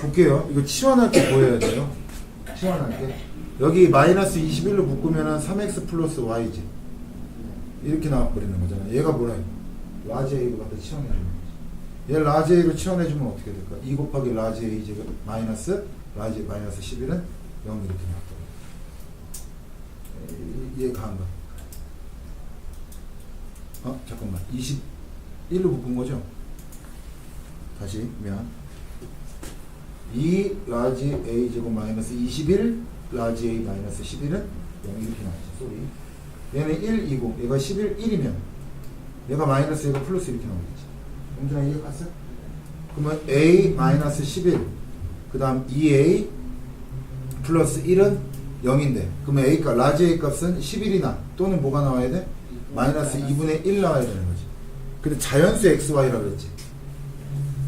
볼게요. 이거 때 보여야 돼요. 때. 여기 마이너스 21로 묶으면은 3x 플러스 y지. 이렇게 나와버리는 거잖아. 얘가 뭐라 해? 라지 A로 갖다 치환해주는 거지. 얘 라지 A로 치환해주면 어떻게 될까? 2 곱하기 라지 A 제곱 마이너스 라지 마이너스 11은 0 이렇게 나왔거든. 이해가 안 가. 어? 잠깐만. 21로 묶은 거죠? 다시 면. 2 라지 A 제곱 마이너스 21 라지 A 마이너스 11은 0 이렇게 나왔죠. 소리. 얘는 1, 20. 얘가 11, 1이면 얘가 마이너스 얘가 플러스 이렇게 나오겠지. 영준아 이해 갔어? 그러면 A 마이너스 11. 그 다음 2A 플러스 1은 0인데 그러면 A 값, 라지 A 값은 11이나 또는 뭐가 나와야 돼? 마이너스 2분의 1 나와야 되는 거지. 근데 자연수 XY라고 그랬지.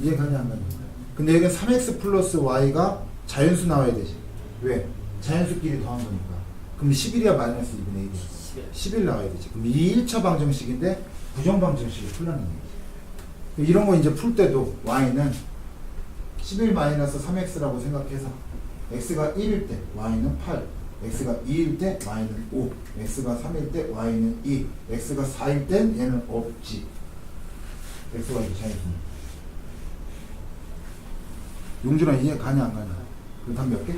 이해 가냐 안 가냐? 근데 여기 3x 플러스 y가 자연수 나와야 되지. 왜? 자연수끼리 더한 거니까. 그럼 11이야 마이너스 2분의 1이야. 11 나와야 되지. 그럼 이 1차 방정식인데 부정 방정식이 풀라는 얘기지. 이런 거 이제 풀 때도 y는 11 마이너스 3x라고 생각해서 x가 1일 때 y는 8, x가 2일 때 y는 5, x가 3일 때 y는 2, x가 4일 땐 얘는 없지. x가 자연수니까. 용준아 이해 가냐 안 가냐? 그럼 답몇 개?